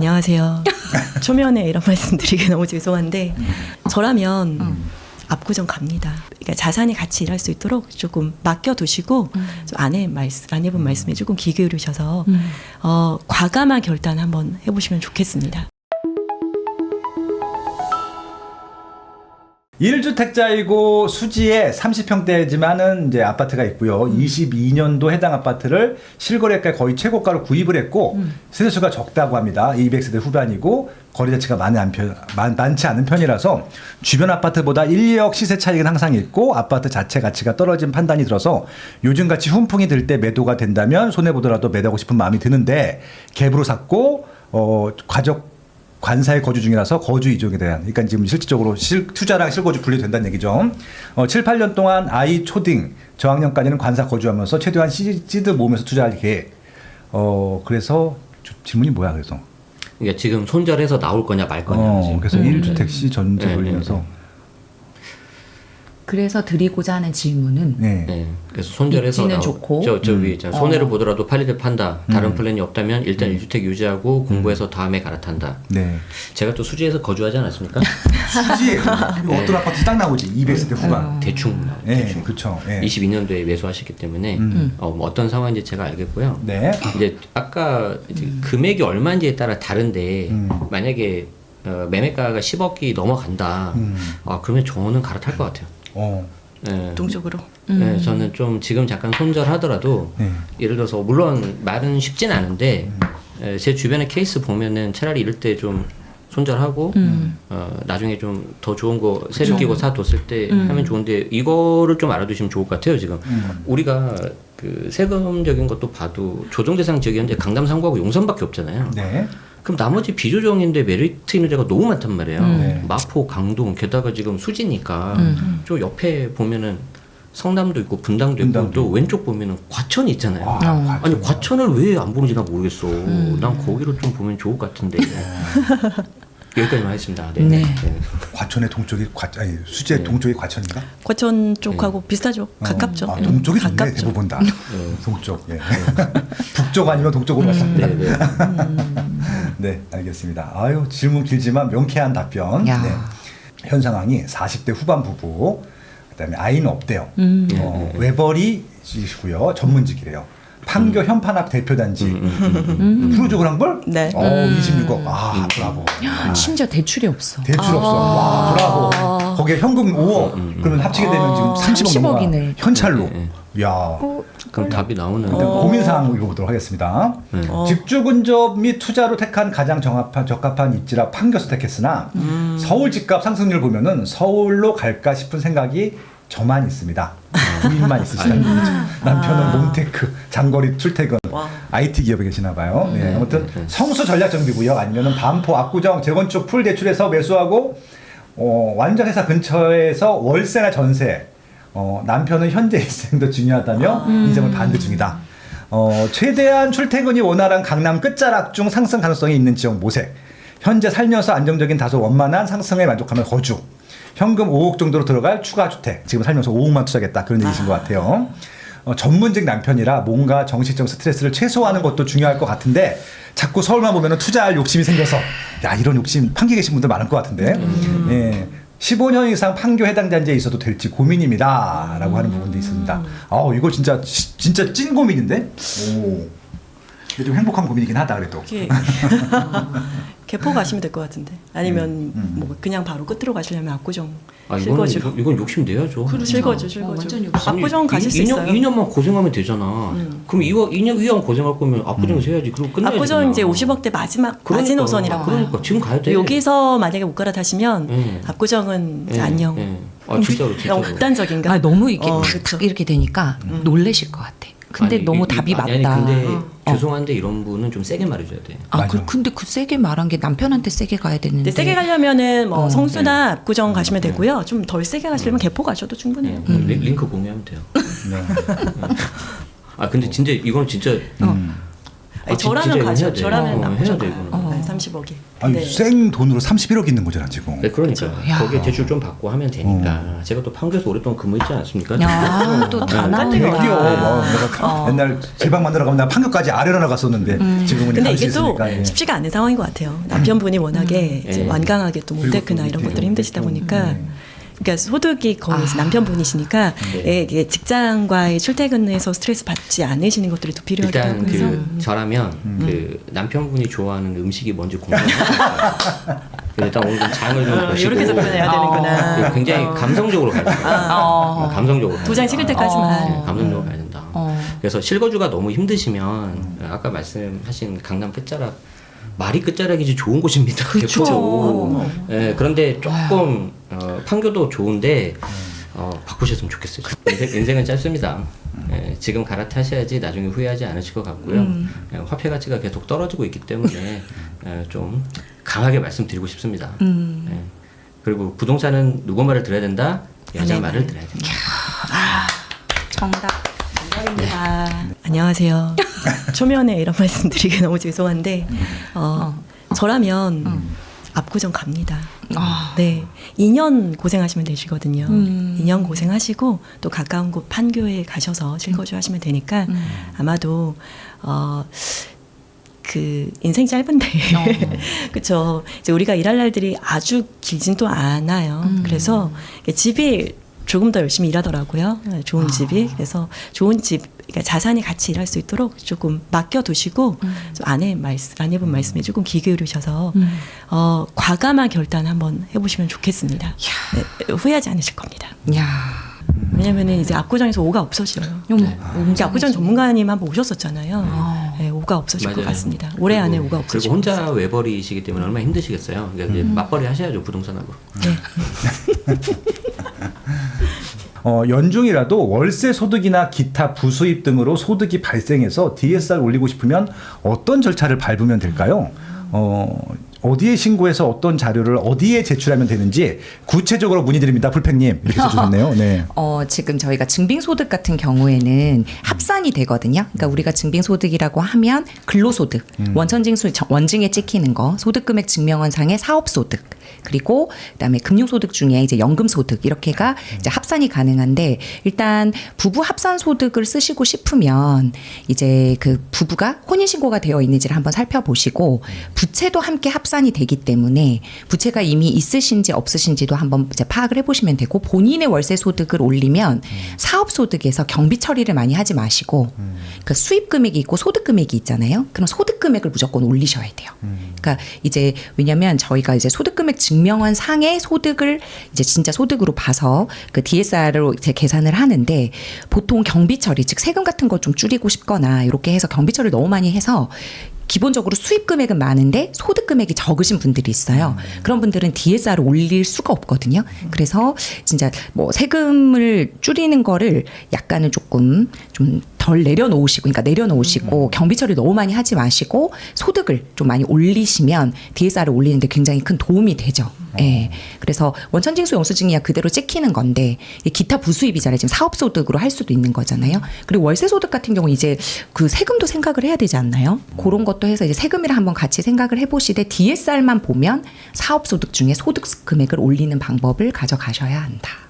안녕하세요. 초면에 이런 말씀드리기 너무 죄송한데 저라면 압구정 갑니다. 그러니까 자산이 같이 일할 수 있도록 조금 맡겨두시고 좀 아내 말씀, 아내분 말씀에 조금 귀 기울이셔서 어, 과감한 결단 한번 해보시면 좋겠습니다. 1주택자이고 수지에 30평대지만은 이제 아파트가 있고요. 22년도 해당 아파트를 실거래가 거의 최고가로 구입을 했고 세대수가 적다고 합니다. 200세대 후반이고 거리 자체가 많이 안 편, 많, 많지 않은 편이라서 주변 아파트보다 1, 2억 시세 차익은 항상 있고 아파트 자체 가치가 떨어진 판단이 들어서 요즘같이 훈풍이 들 때 매도가 된다면 손해 보더라도 매도하고 싶은 마음이 드는데 갭으로 샀고 어 과적 관사에 거주 중이라서 거주 이종에 대한 그러니까 지금 실질적으로 실, 투자랑 실거주 분리된다는 얘기죠. 어, 7, 8년 동안 아이 초딩 저학년까지는 관사 거주하면서 최대한 시- 시드 모으면서 투자할 계획. 어 그래서 주- 질문이 뭐야 그래서? 그러니까 지금 손절해서 나올 거냐 말 거냐. 어. 그래서 음. 1주택 시 전제 네, 돌리면서 네, 그래서 드리고자 하는 질문은 네. 네. 그래서 손절해서 입지는 나올- 좋고. 저, 저 위에 있잖아. 손해를 어. 보더라도 때 판다. 다른 음. 플랜이 없다면 일단 일 1주택 유지하고 공부해서 다음에 갈아탄다. 네. 제가 또 수지에서 거주하지 않았습니까? 수지 어떤 아파트 딱 나오지 200세대 후반. 대충 네, 대충. 그렇죠. 네. 22년도에 매수하셨기 때문에 음. 어, 뭐 어떤 상황인지 제가 알겠고요. 네. 이제 아까 이제 금액이 얼마인지에 따라 다른데 음. 만약에 어, 매매가가 10억이 넘어간다. 음. 아 그러면 저는 갈아탈 것 같아요. 어. 네. 동쪽으로. 네, 저는 좀 지금 잠깐 손절하더라도 네. 예를 들어서 물론 말은 쉽진 않은데 에, 제 주변의 케이스 보면은 차라리 이럴 때 좀 손절하고 어, 나중에 좀 더 좋은 거 세를 끼고 사뒀을 때 하면 좋은데 이거를 좀 알아두시면 좋을 것 같아요 지금 음. 우리가 그 세금적인 것도 봐도 조정 대상 지역이었는데 강남 상구하고 용산밖에 없잖아요. 네. 그럼 나머지 비조정인데 메리트 있는 데가 너무 많단 말이에요. 네. 마포, 강동, 게다가 지금 수지니까 음. 저 옆에 보면은 성남도 있고 분당도 있고 분당도 또 왼쪽 보면은 과천이 있잖아요. 와, 어. 과천. 아니 과천을 왜 안 보는지 나 모르겠어. 음. 난 거기로 좀 보면 좋을 것 같은데. 여기까지만 하겠습니다. 네. 네. 과천의 동쪽이 과 아니 수지의 동쪽이 과천인가? 과천 쪽하고 비슷하죠. 가깝죠. 아, 동쪽이 좋네 가깝죠. 대부분 다. 동쪽. 예. 북쪽 아니면 동쪽으로 가서. 네, 네. 네, 알겠습니다. 아유 질문 길지만 명쾌한 답변. 야. 네. 현 상황이 40대 후반 부부. 그다음에 아이는 없대요. 음. 어, 외벌이시고요. 전문직이래요. 판교 현판학 대표단지. 음, 음, 음, 음. 프로적으로 한 걸? 네. 어, 26억. 아, 브라보. 아, 심지어 대출이 없어. 대출 없어. 와, 브라보. 거기에 현금 5억. 그러면 합치게 되면 지금 30억 30억 넘어가. 이네. 현찰로. 네, 야. 그럼 답이 나오는. 일단 고민 사항 읽어보도록 하겠습니다. 네. 어. 집주 근접 및 투자로 택한 가장 정합한 적합한 입지라 판교서 택했으나 서울 집값 상승률 보면은 서울로 갈까 싶은 생각이 저만 있습니다. 부인만 있으시다는 얘기죠. 남편은 몬테크 장거리 출퇴근 와. IT 기업에 계시나 봐요. 네, 아무튼 네. 성수 전략 정비구역 아니면은 반포 압구정 재건축 풀 대출해서 매수하고 어, 완전 회사 근처에서 월세나 전세 어, 남편은 현재 일생도 중요하다며 인생을 반대 중이다. 어, 최대한 출퇴근이 원활한 강남 끝자락 중 상승 가능성이 있는 지역 모색. 현재 살면서 안정적인 다소 원만한 상승에 만족하며 거주. 현금 5억 정도로 들어갈 추가 주택. 지금 살면서 5억만 투자겠다. 그런 얘기신 것 같아요. 어, 전문직 남편이라 뭔가 정신적 스트레스를 최소화하는 것도 중요할 것 같은데 자꾸 서울만 보면 투자할 욕심이 생겨서 야 이런 욕심 판교 계신 분들 많을 것 같은데 예. 15년 이상 판교 해당 단지에 있어도 될지 고민입니다라고 하는 부분도 있습니다. 아 이거 진짜 지- 진짜 찐 고민인데. 오. 이게 좀 행복한 고민이긴 하다 그래도. 개포 가시면 될 것 같은데 아니면 음, 음. 뭐 그냥 바로 끝으로 가시려면 압구정 아 이거는 실거주 이건, 이건 욕심 내야죠. 실거주 어, 실거주 완전 욕심. 압구정 가실 수 2년, 있어요. 2년만 고생하면 되잖아. 음. 그럼 이거 2년 위안 고생할 거면 압구정에서 해야지. 그리고 끝나야지. 압구정 그냥. 이제 50억대 마지막 그러니까, 마지노선이라고. 그러니까 지금 가야 돼. 여기서 만약에 못 갈아타시면 예. 압구정은 이제 예, 안녕. 예. 아 진짜로 진짜로. 너무 극단적인가? 아 너무 이게 어, 탁 그쵸. 이렇게 되니까 놀래실 것 같아. 근데 아니, 너무 이- 이- 답이 아니, 맞다. 아니, 근데 어. 죄송한데 이런 분은 좀 세게 말해줘야 돼. 아, 맞아. 그, 근데 그 세게 말한 게 남편한테 세게 가야 되는데. 근데 세게 가려면은 뭐 어, 성수나 압구정 가시면 되고요. 좀 덜 세게 가시려면 개포 가셔도 네, 충분해요. 뭐 리- 링크 공유하면 돼요. 네. 아 근데 진짜 이건 진짜 음. 아니, 아, 진- 저라면 가죠. 저라면 어, 압구정 해야. 어. 한 30억이. 아니 생 돈으로 31억 있는 거잖아 지금. 네, 그러니까 야. 거기에 대출 좀 받고 하면 되니까 어. 제가 또 판교에서 오랫동안 근무했지 않습니까? 야, 또 다 네. 되게 거야. 귀여워. 어, 내가 옛날 제방 만들어 가면 나 판교까지 아래로 나갔었는데 지금은 근데 이게 또 있으니까. 예. 쉽지가 않은 상황인 것 같아요. 남편분이 워낙에 이제 예. 완강하게 또 그리고 또 이런 이렇게 것들이 힘드시다 좀, 보니까 네. 그러니까 소득이 거의 아. 남편분이시니까 네. 예, 이게 직장과의 출퇴근에서 스트레스 받지 않으시는 것들이 일단 하고 그 해서 음. 저라면 그 남편분이 좋아하는 음식이 뭔지 궁금해요. 일단 오늘 좀 장을 좀 어, 보시고 이렇게 접근해야 되는구나. 그 굉장히 어. 감성적으로 가야 된다. 어. 감성적으로. 가야 도장. 찍을 때까지만. 네, 감성적으로 가야 된다. 어. 그래서 실거주가 너무 힘드시면 아까 말씀하신 강남 끝자락 말이 끝자락이지 좋은 곳입니다. 그쵸. 개포도. 예, 그런데 조금 어, 판교도 좋은데 어, 바꾸셨으면 좋겠어요. 인생, 인생 은 짧습니다. 예, 지금 갈아타셔야지 나중에 후회하지 않으실 것 같고요. 예, 화폐 가치가 계속 떨어지고 있기 때문에 예, 좀 강하게 말씀드리고 싶습니다. 음. 예, 그리고 부동산은 누구 말을 들어야 된다? 여자 아내 말을 말. 들어야 된다. 정답. 아, 안녕하세요. 초면에 이런 말씀드리기 너무 죄송한데 어, 저라면 압구정 갑니다. 아. 네, 2년 고생하시면 되시거든요. 음. 2년 고생하시고 또 가까운 곳 판교에 가셔서 실거주 하시면 되니까 음. 아마도 어. 그 인생 짧은데 어. 그렇죠. 이제 우리가 일할 날들이 아주 길진 또 않아요. 음. 그래서 집이 조금 더 열심히 일하더라고요. 네, 좋은 아. 집이 그래서 좋은 집 그러니까 자산이 같이 일할 수 있도록 조금 맡겨두시고 음. 좀 아내 말씀 아내분 말씀에 조금 귀 기울이셔서 음. 어, 과감한 결단 한번 해보시면 좋겠습니다. 네, 후회하지 않으실 겁니다. 야. 왜냐면은 이제 압구정에서 오가 없어져요. 음. 이제 압구정 전문가님 한번 오셨었잖아요. 아. 네, 오가 없어질 것 맞아요. 같습니다. 올해 안에 그리고- 오가 없어질 그리고 것 같습니다. 혼자 외벌이시기 때문에 얼마나 힘드시겠어요. 그러니까 이제 맞벌이 하셔야죠 부동산하고. 네. 어, 연중이라도 월세 소득이나 기타 부수입 등으로 소득이 발생해서 DSR 올리고 싶으면 어떤 절차를 밟으면 될까요? 어, 어디에 신고해서 어떤 자료를 어디에 제출하면 되는지 구체적으로 문의드립니다. 불팽님 이렇게 써주셨네요. 네. 어, 지금 저희가 증빙소득 같은 경우에는 합산이 되거든요. 그러니까 우리가 증빙소득이라고 하면 근로소득, 원천징수, 원증에 찍히는 거, 소득금액 증명원상의 사업소득, 그리고 그다음에 금융소득 중에 이제 연금소득 이렇게가 이제 합산이 가능한데 일단 부부 합산 소득을 쓰시고 싶으면 이제 그 부부가 혼인신고가 되어 있는지를 한번 살펴보시고 부채도 함께 합산이 되기 때문에 부채가 이미 있으신지 없으신지도 한번 이제 파악을 해보시면 되고 본인의 월세 소득을 올리면 사업 소득에서 경비 처리를 많이 하지 마시고 그 수입 금액이 있고 소득 금액이 있잖아요. 그럼 소득 금액을 무조건 올리셔야 돼요. 그러니까 이제 왜냐면 저희가 이제 소득 금액 증명원 상의 소득을 이제 진짜 소득으로 봐서 그 DSR로 이제 계산을 하는데 보통 경비 처리 즉 세금 같은 거 좀 줄이고 싶거나 이렇게 해서 경비 처리를 너무 많이 해서 기본적으로 수입 금액은 많은데 소득 금액이 적으신 분들이 있어요. 그런 분들은 DSR을 올릴 수가 없거든요. 그래서 진짜 뭐 세금을 줄이는 거를 약간은 조금 좀 덜 내려놓으시고, 그러니까 내려놓으시고 경비 처리 너무 많이 하지 마시고 소득을 좀 많이 올리시면 DSR을 올리는데 굉장히 큰 도움이 되죠. 예. 그래서 원천징수 영수증이야 그대로 찍히는 건데 이 기타 부수입이잖아요. 지금 사업 소득으로 할 수도 있는 거잖아요. 그리고 월세 소득 같은 경우 이제 그 세금도 생각을 해야 되지 않나요? 그런 것도 해서 이제 세금이랑 한번 같이 생각을 해보시되 DSR만 보면 사업 소득 중에 소득 금액을 올리는 방법을 가져가셔야 한다.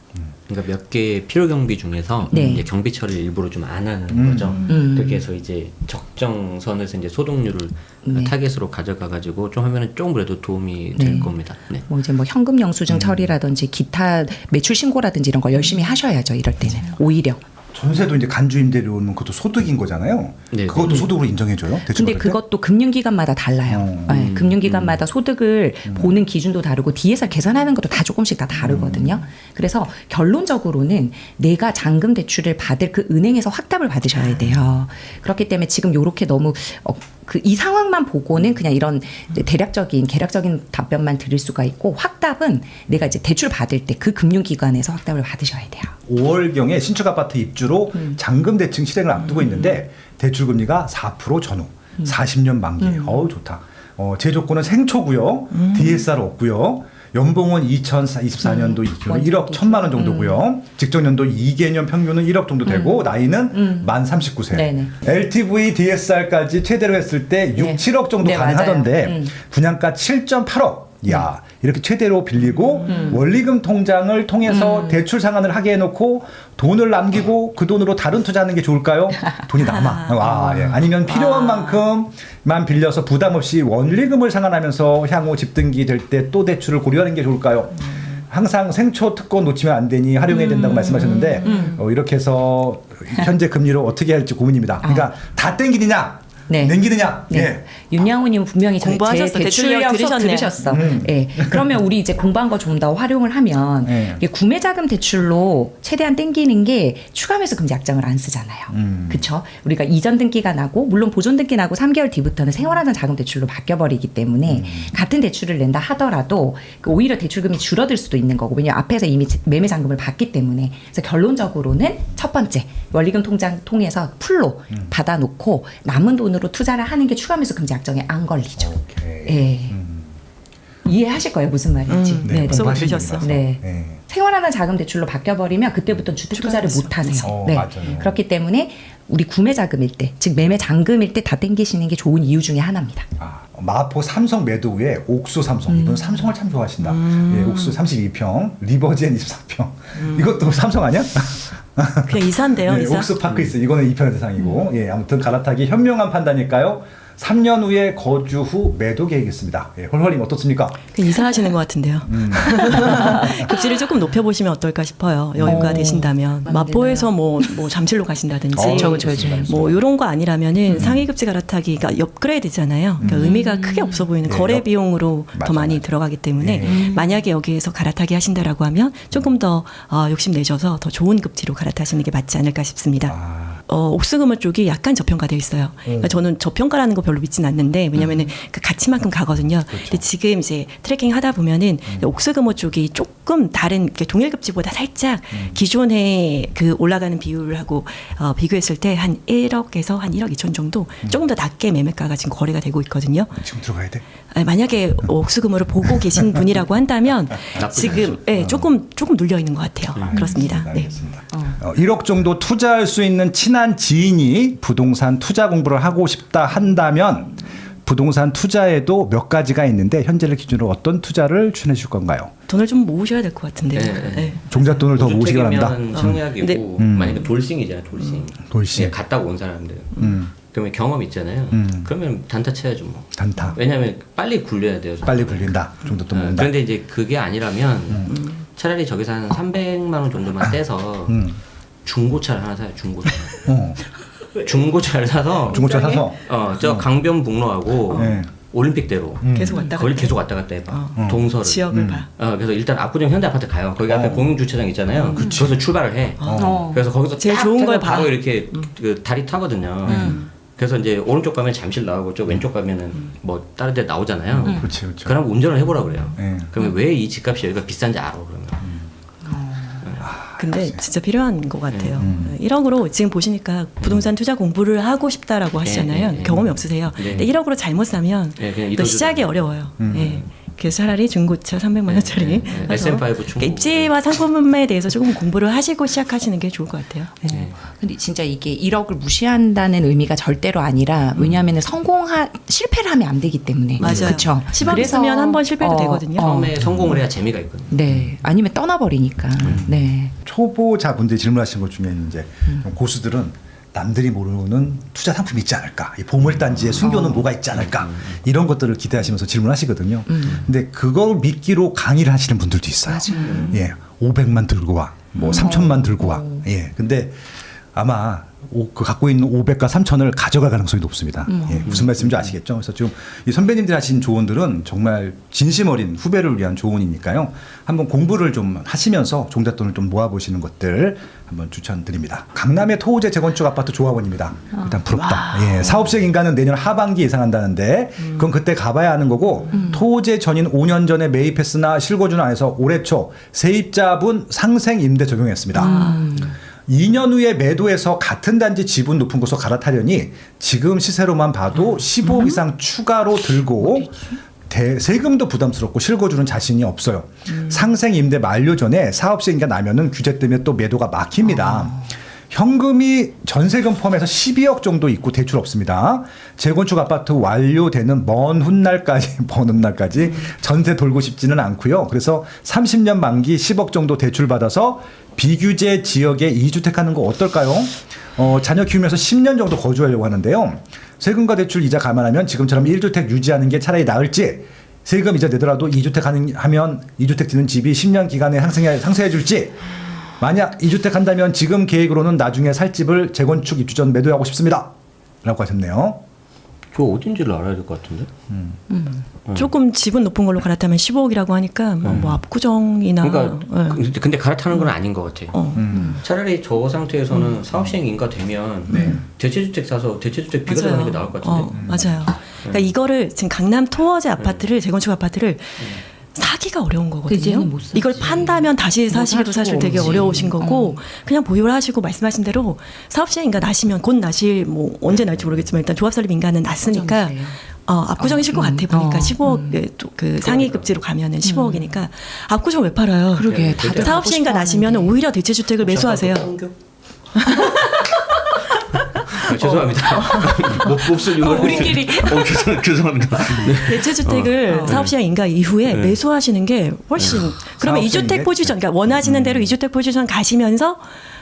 그러니까 몇개 필요 경비 중에서 네. 이제 경비 처리를 일부러 좀 안 하는 음. 거죠. 음. 그렇게 해서 이제 적정선에서 이제 소득률을 네. 타겟으로 가져가 가지고 좀 하면은 조금 그래도 도움이 될 네. 겁니다. 네. 뭐 이제 뭐 현금 영수증 처리라든지 기타 매출 신고라든지 이런 거 열심히 하셔야죠. 이럴 때는 오히려. 전세도 이제 간주 임대료 오는 그것도 소득인 거잖아요. 네. 그것도 소득으로 인정해줘요. 대출 근데 받을 때? 그것도 금융기관마다 달라요. 어. 네, 금융기관마다 소득을 보는 기준도 다르고 DSR 계산하는 것도 다 조금씩 다 다르거든요. 그래서 결론적으로는 내가 잔금 대출을 받을 그 은행에서 확답을 받으셔야 돼요. 그렇기 때문에 지금 요렇게 너무 어, 그 이 상황만 보고는 그냥 이런 대략적인 계략적인 답변만 드릴 수가 있고 확답은 내가 이제 대출 받을 때 그 금융기관에서 확답을 받으셔야 돼요. 5월경에 신축 아파트 입주로 음. 잔금 대칭 실행을 앞두고 있는데 대출 금리가 4% 전후, 음. 40년 만기. 어우 좋다. 어, 제 조건은 생초고요. DSR 없고요. 연봉은 2024년도 기준 1억 1천만 원 정도고요. 직전 연도 2개년 평균은 1억 정도 되고 나이는 만 39세. 네네. LTV, DSR까지 최대로 했을 때 6, 네. 7억 정도 네, 가능하던데. 음. 분양가 7.8억. 야 이렇게 최대로 빌리고 음. 원리금 통장을 통해서 대출 상환을 하게 해놓고 돈을 남기고 그 돈으로 다른 투자하는 게 좋을까요? 돈이 남아. 와, 예. 아니면 필요한 만큼만 빌려서 부담 없이 원리금을 상환하면서 향후 집등기 될 때 또 대출을 고려하는 게 좋을까요? 항상 생초 특권 놓치면 안 되니 활용해야 된다고 말씀하셨는데 어, 이렇게 해서 현재 금리로 어떻게 할지 고민입니다. 그러니까 다 땡기느냐, 네. 냉기느냐. 네. 예. 윤양호님 분명히 공부하셨어. 대출력. 들으셨어. 음. 예. 그러면 우리 이제 공부한 거 좀 더 활용을 하면 네. 이게 구매자금 대출로 최대한 땡기는 게 추가 매수 금지 약정을 안 쓰잖아요. 음. 그렇죠? 우리가 이전 등기가 나고 물론 보존 등기 나고 3개월 뒤부터는 생활하는 자금 대출로 바뀌어버리기 때문에 같은 대출을 낸다 하더라도 그 오히려 대출금이 줄어들 수도 있는 거고 왜냐 면 앞에서 이미 매매 잔금을 받기 때문에 그래서 결론적으로는 첫 번째 원리금 통장 통해서 풀로 받아놓고 남은 돈으로 투자를 하는 게 추가매수 금지 약정에 안 걸리죠. 오케이. 예. 음. 이해하실 거예요 무슨 말인지. 음, 네, 네, 네. 무슨 공부하신 들으셨어. 분이라서. 네. 예. 생활하는 자금 대출로 바뀌어버리면 그때부터 주택 투자를. 못 하세요. 어, 네. 맞아요. 그렇기 때문에 우리 구매 자금일 때, 즉 매매 잔금일 때 다 땡기시는 게 좋은 이유 중에 하나입니다. 아, 마포 삼성 매도 후에 옥수 삼성 이분 삼성을 참 좋아하신다. 예, 옥수 32평, 리버젠 24평. 이것도 삼성 아니야? 그냥 이사인데요, 예, 이사. 옥수 파크 있어. 이거는 2평의 대상이고. 예, 아무튼 갈아타기 현명한 판단일까요? 3년 후에 거주 후 매도 계획이 있습니다. 예, 홀홀님 어떻습니까? 그 이사하시는 것 같은데요. 음. 급지를 조금 높여보시면 어떨까 싶어요. 여유가 어. 되신다면 마포에서 뭐, 뭐 잠실로 가신다든지 어, 그쵸, 그쵸. 뭐 이런 거 아니라면은 상위 급지 갈아타기 가 업그레이드잖아요. 그러니까 의미가 크게 없어 보이는 네, 거래 역- 비용으로 맞아, 더 많이 맞아. 들어가기 때문에 네. 만약에 여기에서 갈아타기 하신다라고 하면 조금 더 어, 욕심 내셔서 더 좋은 급지로 갈아타시는 게 맞지 않을까 싶습니다. 아, 어, 옥수금을 쪽이 약간 저평가돼 있어요. 그러니까 저는 저평가라는 거 별로 믿진 않는데 왜냐면은 그 가치만큼 가거든요. 근데 지금 이제 트래킹 하다 보면은 옥수금호 쪽이 조금 다른 이렇게 동일급지보다 살짝 기존에 그 올라가는 비율하고 어, 비교했을 때 한 1억에서 한 1억 2천 정도 조금 더 낮게 매매가가 지금 거래가 되고 있거든요. 지금 들어가야 돼? 아니, 만약에 옥수금호를 보고 계신 분이라고 한다면 지금 예, 조금 조금 눌려 있는 것 같아요. 그렇습니다. 네. 알겠습니다. 어, 1억 정도 투자할 수 있는 친한 지인이 부동산 투자 공부를 하고 싶다 한다면 부동산 투자에도 몇 가지가 있는데 현재를 기준으로 어떤 투자를 추천해 주실 건가요? 돈을 좀 모으셔야 될 것 같은데요. 네, 네. 네. 종잣돈을 더 모으시기 바랍니다. 무주택이면 청약이고 네. 음. 만약에 돌싱이잖아요, 돌싱. 돌싱. 예, 갔다 온 사람들. 음. 그러면 경험 있잖아요. 음. 그러면 단타 쳐야죠 뭐. 단타. 왜냐하면 빨리 굴려야 돼요. 빨리 굴린다. 종잣돈 어, 모은다. 그런데 이제 그게 아니라면 차라리 저기서 한 300만 원 정도만 떼서 음. 중고차를 하나 사요. 중고차. 어. 중고차를 사서 중고차 사서 어, 저 강변북로하고 네. 올림픽대로 음. 계속 왔다 갔다 계속 왔다 갔다 해봐. 어. 동서를. 지역을 음. 봐. 어, 그래서 일단 압구정 현대 아파트 가요. 거기 앞에 어. 공용 주차장 있잖아요. 거기서 출발을 해. 어. 그래서 거기서 제일 딱 좋은 해서 걸 바로 봐. 이렇게 그 다리 타거든요. 그래서 이제 오른쪽 가면 잠실 나오고 저 왼쪽 가면은 뭐 다른 데 나오잖아요. 그렇지, 그렇지. 그럼 운전을 해보라 그래요. 네. 그러면 왜 이 집값이 여기가 비싼지 알아 그러면. 근데 진짜 필요한 것 같아요. 음. 1억으로 지금 보시니까 부동산 투자 공부를 하고 싶다라고 하시잖아요. 네, 네. 경험이 없으세요. 네. 근데 1억으로 잘못 사면 네, 또. 시작이 어려워요. 음. 예. 그래서 차라리 중고차 300만 원짜리 네, 네. 사서 SM5 그러니까 중고. 입지와 상품에 대해서 조금 공부를 하시고 시작하시는 게 좋을 것 같아요. 네. 네. 근데 진짜 이게 1억을 무시한다는 의미가 절대로 아니라 왜냐하면 성공하 실패를 하면 안 되기 때문에 맞아요. 그쵸? 10억 그래서, 있으면 한 번 실패도 어, 되거든요. 어. 처음에 성공을 해야 재미가 있거든요. 네 아니면 떠나버리니까 네 초보자분들이 질문하시는 것 중에 이제 좀 고수들은 남들이 모르는 투자 상품이 있지 않을까, 이 보물단지의 숨겨놓은 뭐가 있지 않을까? 이런 것들을 기대하시면서 질문하시거든요. 근데 그걸 미끼로 강의를 하시는 분들도 있어요. 예, 500만 들고 와, 뭐 3천만 들고 와. 예, 근데 아마 오- 그 갖고 있는 500과 3천을 가져갈 가능성이 높습니다. 예, 무슨 말씀인지 아시겠죠? 그래서 지금 이 선배님들 하신 조언들은 정말 진심 어린 후배를 위한 조언이니까요. 한번 공부를 좀 하시면서 종잣돈을 좀 모아보시는 것들 한번 추천드립니다. 강남의 토호제 재건축 아파트 조합원입니다. 일단 부럽다. 예, 사업 시작 인가는 내년 하반기 예상한다는데 그건 그때 가봐야 하는 거고 토호제 전인 5년 전에 매입했으나 실거주는 안 해서 올해 초 세입자분 상생 임대 적용했습니다. 2년 후에 매도해서 같은 단지 지분 높은 곳으로 갈아타려니 지금 시세로만 봐도 15억 이상 추가로 들고 대- 세금도 부담스럽고 실거주는 자신이 없어요. 상생 임대 만료 전에 사업 시행가 나면은 규제 때문에 또 매도가 막힙니다. 현금이 전세금 포함해서 12억 정도 있고 대출 없습니다. 재건축 아파트 완료되는 먼 훗날까지 먼 훗날까지 전세 돌고 싶지는 않고요. 그래서 30년 만기 10억 정도 대출 받아서 비규제 지역에 이주택 하는 거 어떨까요? 어, 자녀 키우면서 10년 정도 거주하려고 하는데요. 세금과 대출 이자 감안하면 지금처럼 1주택 유지하는 게 차라리 나을지 세금 이자 내더라도 2주택 하는, 하면 2주택 짓는 집이 10년 기간에 상승해, 상승해 줄지 만약 2주택 한다면 지금 계획으로는 나중에 살 집을 재건축 입주 전 매도하고 싶습니다. 라고 하셨네요. 저 어딘지를 알아야 될 것 같은데. 조금 집은 높은 걸로 갈아타면 15억이라고 하니까 뭐, 뭐 압구정이나 그러니까 예. 근데- 근데 갈아타는 건 아닌 것 같아. 어. 음. 차라리 저 상태에서는 사업 시행 인가되면 네. 대체주택 사서 대체주택 비과세 맞아요. 하는 게 나을 것 같은데. 어, 맞아요. 그러니까 이거를 지금 강남 토어제 아파트를 재건축 아파트를 사기가 어려운 거거든요. 이걸 판다면 다시 뭐 사시기도 살 사실 되게 없지. 어려우신 거고 그냥 보유를 하시고 말씀하신 대로 사업 시행 인가 나시면 곧 나실 뭐 언제 날지 모르겠지만 일단 조합 설립 인가는 났으니까? 어, 압구정이실 것 음, 같아 보니까 어, 15억 또그 상위 급지로 가면은 15억이니까 압구정 왜 팔아요? 그러게 네, 다들 사업 시행가 싶어 나시면. 오히려 대체 주택을 매수하세요. 아, 죄송합니다. 못 몹쓸 유머. 우리끼리. 어, 죄송, 죄송합니다. 대체 주택을 어. 사업 시행 인가 이후에 네. 매수하시는 게 훨씬 그러면 사업시행 이주택? 포지션 그러니까 원하시는 대로 이주택 포지션 가시면서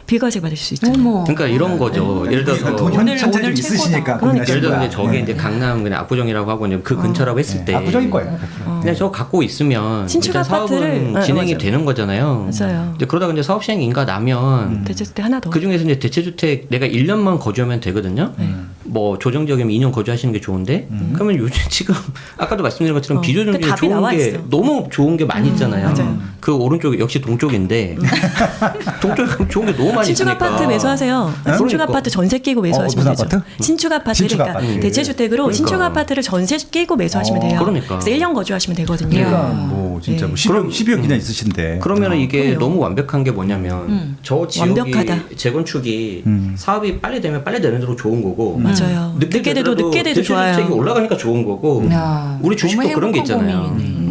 비과세 받을 수 있잖아요. 어머. 그러니까 이런 거죠. 예를 들어서 돈 오늘- 현, 오늘 있으시니까 최고다. 고민하시는 예를 들어서 거야. 이제 저게 네. 이제 강남 그냥 압구정이라고 하고 이제 그 근처라고 했을 때 네. 압구정일 거예요. 그냥 저거 갖고 있으면 신축 일단 아파트를- 사업은 네, 진행이 맞아요. 되는 거잖아요. 맞아요. 이제 그러다가 이제 사업 시행 인가 나면 대체주택 하나 더. 그 중에서 이제 대체주택 내가 1년만 거주하면 되거든요. 네. 뭐 조정적이면 2년 거주하시는 게 좋은데 그러면 요즘 지금 아까도 말씀드린 것처럼 어, 비조정 그 답이 좋은 나와 게 있어. 너무 좋은 게 많이 있잖아요. 맞아요. 그 오른쪽 역시 동쪽인데 동쪽 좋은 게 너무 신축 있으니까. 아파트 매수하세요. 신축 그러니까. 아파트 전세 끼고 매수하시면 어, 무슨 되죠. 아파트? 신축 아파트 신축 그러니까 아파트. 대체 주택으로 그러니까. 신축 아파트를 전세 끼고 매수하시면 어, 돼요. 그러니까. 그래서 1년 거주하시면 되거든요. 그러니까 뭐 진짜 뭐 12억, 12억 이나 있으신데. 그러면 이게 그래요. 너무 완벽한 게 뭐냐면 저 지역이 완벽하다. 재건축이 음. 사업이 빨리 되면 빨리 되는 대로 좋은 거고 맞아요. 늦게 돼도 늦게 돼도 대출주택이 좋아요. 올라가니까 좋은 거고 야, 우리 주식도 너무 그런 게 행복한 있잖아요. 고민이네.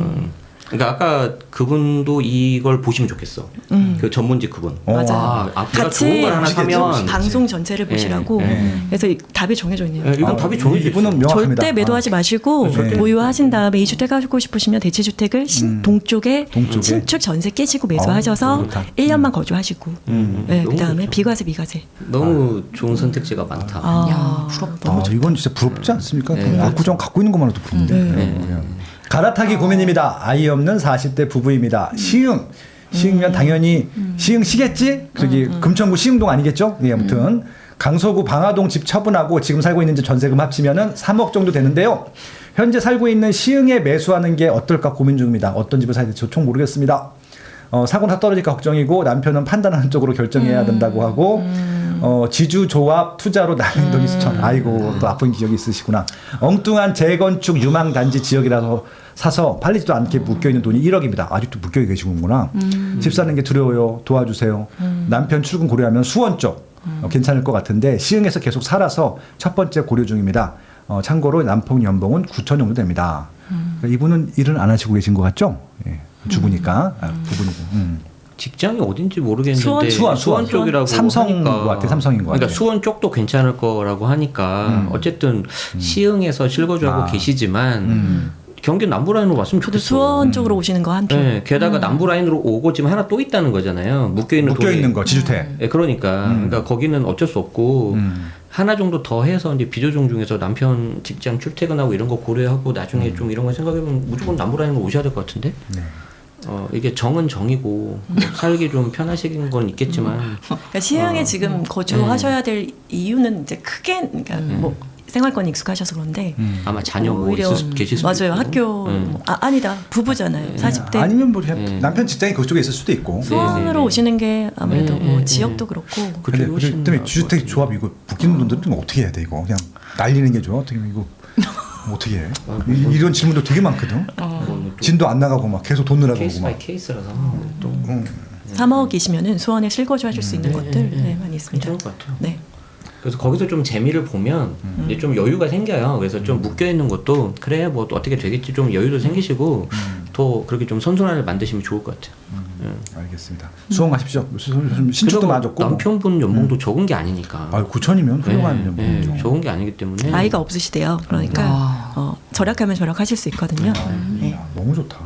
음. 그러니까 아까 그분도 이걸 보시면 좋겠어. 그 전문직 그분. 어, 맞아요. 아, 아, 같이 좋은 걸 하나 보시겠죠, 사면 보시겠지. 방송 전체를 예, 보시라고. 예. 그래서 이 답이 정해져 있네요. 예, 이건 아, 답이 정해져 이분은 있어. 명확합니다. 절대 매도하지 마시고 네. 보유하신 다음에 이주택 하고 싶으시면 대체주택을 신, 음. 동쪽에, 동쪽에. 신축 전세 깨시고 매수하셔서 어, 좋다. 1년만 거주하시고 음, 네, 너무 그다음에 좋죠. 비과세 미과세. 너무 좋은 선택지가 많다. 아, 야, 부럽다. 아, 이건 진짜 부럽지 않습니까? 네. 압구정 갖고 있는 것만으로도 부럽네. 네. 그냥. 갈아타기 고민입니다. 아이 없는 40대 부부입니다. 시흥. 시흥면 당연히 시흥시겠지? 저기 금천구 시흥동 아니겠죠? 네, 아무튼 강서구 방화동 집 처분하고 지금 살고 있는 집 전세금 합치면은 3억 정도 되는데요. 현재 살고 있는 시흥에 매수하는 게 어떨까 고민 중입니다. 어떤 집을 사야 될지 저총 모르겠습니다. 어, 사고는 다 떨어질까 걱정이고 남편은 판단하는 쪽으로 결정해야 된다고 하고 어, 지주 조합 투자로 날린 돈이 수천. 아이고 또 아픈 기억이 있으시구나. 엉뚱한 재건축 유망 단지 지역이라서 사서 팔리지도 않게 묶여 있는 돈이 1억입니다. 아직도 묶여 계시는구나. 집 사는 게 두려워요. 도와주세요. 남편 출근 고려하면 수원 쪽 어, 괜찮을 것 같은데 시흥에서 계속 살아서 첫 번째 고려 중입니다. 어, 참고로 남편 연봉은 9천 정도 됩니다. 그러니까 이분은 일은 안 하시고 계신 것 같죠? 예. 주부니까 아, 부부니까. 음. 직장이 어딘지 모르겠는데 수원? 수원, 수원. 쪽이라고 삼성인 하니까. 것 같아, 삼성인 것 그러니까 같아. 수원 쪽도 괜찮을 거라고 하니까 음. 어쨌든 시흥에서 실거주하고 아. 계시지만 음. 경기 남부 라인으로 왔으면 저도 좋겠어. 수원 쪽으로 오시는 거 한 표. 네, 게다가 남부 라인으로 오고 지금 하나 또 있다는 거잖아요. 묶여 있는 묶여 있는 거 지주택. 예, 그러니까 음. 그러니까 거기는 어쩔 수 없고 음. 하나 정도 더 해서 이제 비조정 중에서 남편 직장 출퇴근하고 이런 거 고려하고 나중에 좀 이런 거 생각해 보면 무조건 남부 라인으로 오셔야 될 것 같은데. 네. 어 이게 정은 정이고 뭐 살기 좀 편하신 건 있겠지만 그러니까 시흥에 어. 지금 거주하셔야 될 이유는 이제 크게 그러니까 뭐 생활권이 익숙하셔서 그런데 음. 아마 자녀 뭐 오히려 있을 수, 계실 수도 맞아요 있고. 학교 음. 뭐- 아 아니다 부부잖아요 40대 아니면 뭐 네. 남편 직장이 그쪽에 있을 수도 있고. 수원으로 네, 네, 네. 오시는 게 아무래도 네, 뭐 네, 지역도 네. 그렇고 근데 그 훨씬 때문에 것 조합 이거 묶이는 분들은 어떻게 해야 돼 이거 그냥 날리는 게 좋아 어떻게 이거 뭐 어떻게 해 이, 이런 질문도 되게 많거든. 그건 또 진도 안 나가고 막 계속 돈 넣으라고 케이스 그러고 바이 막 케이스라서 또 음. 3억이시면은 수원에 실거주 하실 수 있는 네, 것들 네, 네. 네, 많이 있습니다. 괜찮을 것 같아요. 네. 그래서 거기서 좀 재미를 보면 음. 이제 좀 여유가 생겨요. 그래서 좀 묶여 있는 것도 그래 뭐또 어떻게 되겠지 좀 여유도 생기시고 음. 더 그렇게 좀 선순환을 만드시면 좋을 것 같아요. 예. 알겠습니다. 수고하십시오. 그리고 많아졌고. 남편분 연봉도 적은 게 아니니까. 아, 9천이면 훌륭한 예, 연봉이죠. 예, 적은 게 아니기 때문에 아이가 없으시대요. 그러니까 아. 어, 절약하면 절약하실 수 있거든요. 네. 야, 너무 좋다.